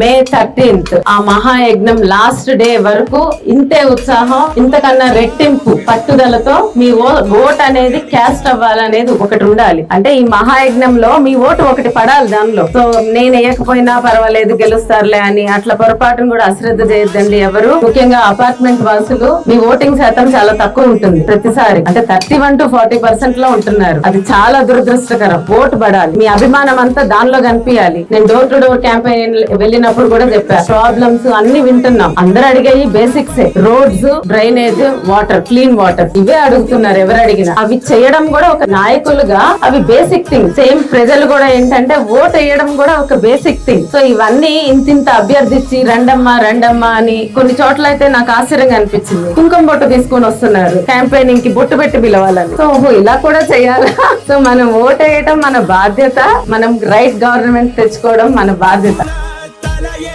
May thirteenth ఆ మహాయజ్ఞం last day వరకు ఇంతే ఉత్సాహం ఇంతకన్నా రెట్టింపు పట్టుదలతో మీ ఓట్ అనేది క్యాస్ట్ అవ్వాలనేది ఒకటి ఉండాలి. అంటే ఈ మహాయజ్ఞంలో మీ ఓటు ఒకటి పడాలి దానిలో. సో నేను వేయకపోయినా పర్వాలేదు గెలుస్తారులే అని అట్లా పొరపాటును కూడా అశ్రద్ధ చేయొద్దండి ఎవరు. ముఖ్యంగా అపార్ట్మెంట్ వాసులు మీ ఓటింగ్ శాతం చాలా తక్కువ ఉంటుంది ప్రతిసారి. అంటే థర్టీ వన్ టు ఫార్టీ పర్సెంట్లో ఉంటున్నారు. అది చాలా దురదృష్టకరం. ఓటు పడాలి. మీ అభిమానం అంతా దానిలో కనిపించాలి నేను డోర్ టు డోర్ క్యాంపెయిన్ వెళ్ళినప్పుడు కూడా చెప్పా. ప్రాబ్లమ్స్ అన్ని వింటున్నాం. అందరు అడిగాయి basics roads drainage water clean water ఇవే అడుగుతున్నారు ఎవరు అడిగినా. అవి చేయడం కూడా ఒక నాయకులుగా అవి బేసిక్ థింగ్ సేమ్ ప్రజలు కూడా ఏంటంటే ఓట్ వేయడం కూడా ఒక బేసిక్ థింగ్ సో ఇవన్నీ ఇంతింత అభ్యర్థించి రండమ్మా రండమ్మా అని కొన్ని చోట్ల అయితే నాకు ఆశ్చర్యంగా అనిపించింది. కుంకుమ బొట్టు తీసుకొని వస్తున్నారు. క్యాంపెయినింగ్కి బొట్టు పెట్టి పిలవాలని. సో ఓహో ఇలా కూడా చేయాలా? సో మనం ఓట్ వేయటం మన బాధ్యత. మనం రైట్ గవర్నమెంట్ తెచ్చుకోవడం మన బాధ్యత. hasta la.